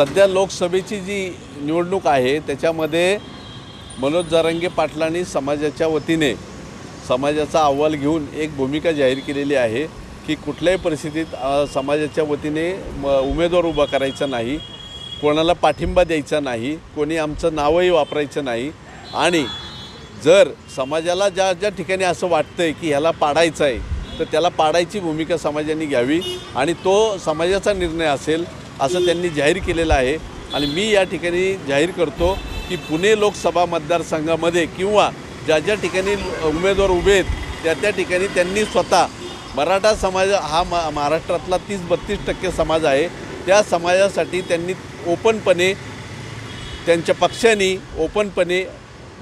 सध्या लोकसभेची जी निवडणूक आहे त्याच्यामध्ये मनोज जरंगे पाटलांनी समाजाच्या वतीने समाजाचा अहवाल घेऊन एक भूमिका जाहीर केलेली आहे की कुठल्याही परिस्थितीत समाजाच्या वतीने म उमेदवार उभा करायचा नाही कोणाला पाठिंबा द्यायचा नाही कोणी आमचं नावही वापरायचं नाही आणि जर समाजाला ज्या ज्या ठिकाणी असं वाटतं आहे की ह्याला पाडायचं आहे तर त्याला पाडायची भूमिका समाजाने घ्यावी आणि तो समाजाचा निर्णय असेल असं त्यांनी जाहीर केलेलं आहे. आणि मी या ठिकाणी जाहीर करतो की पुणे लोकसभा मतदारसंघामध्ये किंवा ज्या ज्या ठिकाणी उमेदवार उभे आहेत त्या त्या ठिकाणी त्यांनी स्वतः मराठा समाज हा मा महाराष्ट्रातला तीस बत्तीस टक्के समाज आहे. त्या समाजासाठी त्यांनी ओपनपणे त्यांच्या पक्षाने ओपनपणे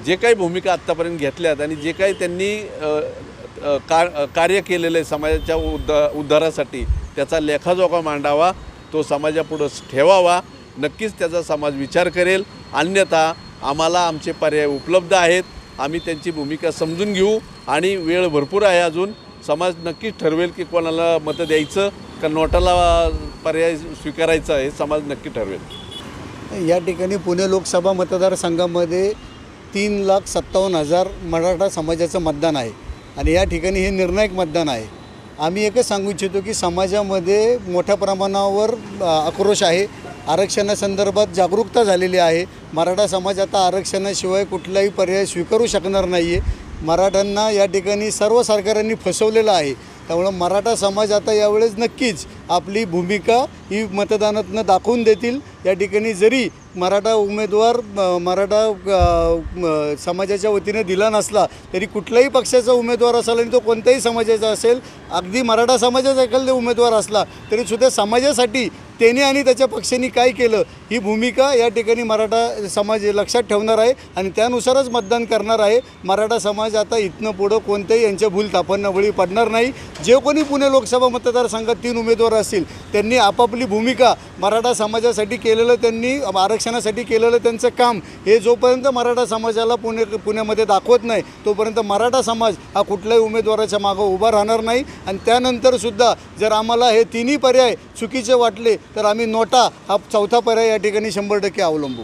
जे काही भूमिका आत्तापर्यंत घेतल्यात आणि जे काही त्यांनी का कार्य केलेलं आहे समाजाच्या उद्ध उद्धारासाठी त्याचा लेखाजोखा मांडावा. तो समाजापुढं ठेवावा. नक्कीच त्याचा समाज विचार करेल. अन्यथा आम्हाला आमचे पर्याय उपलब्ध आहेत. आम्ही त्यांची भूमिका समजून घेऊ आणि वेळ भरपूर आहे अजून. समाज नक्कीच ठरवेल की कोणाला मतं द्यायचं का नोटाला पर्याय स्वीकारायचा हे समाज नक्की ठरवेल. या ठिकाणी पुणे लोकसभा मतदारसंघामध्ये तीन लाख सत्तावन्न हजार मराठा समाजाचं मतदान आहे. आणि या ठिकाणी हे निर्णायक मतदान आहे. आम्ही एकच सांगू इच्छितो की समाजामध्ये मोठ्या प्रमाणावर आक्रोश आहे. आरक्षणासंदर्भात जागरूकता झालेली आहे. मराठा समाज आता आरक्षणाशिवाय कुठलाही पर्याय स्वीकारू शकणार नाही आहे मराठ्यांना या ठिकाणी सर्व सरकारांनी फसवलेलं आहे. त्यामुळं मराठा समाज आता यावेळेस नक्कीच आपली भूमिका ही मतदानातनं दाखवून देतील. या ठिकाणी जरी मराठा उमेदवार मराठा समाजाच्या वतीने दिला नसला तरी कुठल्याही पक्षाचा उमेदवार असेल आणि तो कोणत्याही समाजाचा असेल अगदी मराठा समाजाचा एखादा उमेदवार असला तरीसुद्धा समाजासाठी त्याने आणि त्याच्या पक्षाने काय केलं ही भूमिका या ठिकाणी मराठा समाज लक्षात ठेवणार आहे आणि त्यानुसारच मतदान करणार आहे. मराठा समाज आता इथनं पुढं कोणत्याही यांच्या भूल तापांना बळी पडणार नाही. जे कोणी पुणे लोकसभा मतदारसंघात तीन उमेदवार असतील त्यांनी आपापली भूमिका मराठा समाजासाठी केलेलं त्यांनी आरक्षणासाठी केलेलं त्यांचं काम हे जोपर्यंत मराठा समाजाला पुणे पुण्यामध्ये दाखवत नाही तोपर्यंत मराठा समाज हा कुठल्याही उमेदवाराच्या मागं उभा राहणार नाही. आणि त्यानंतरसुद्धा जर आम्हाला हे तिन्ही पर्याय चुकीचे वाटले तर आम्ही नोटा हा चौथा पर्याय या ठिकाणी शंभर टक्के अवलंबू.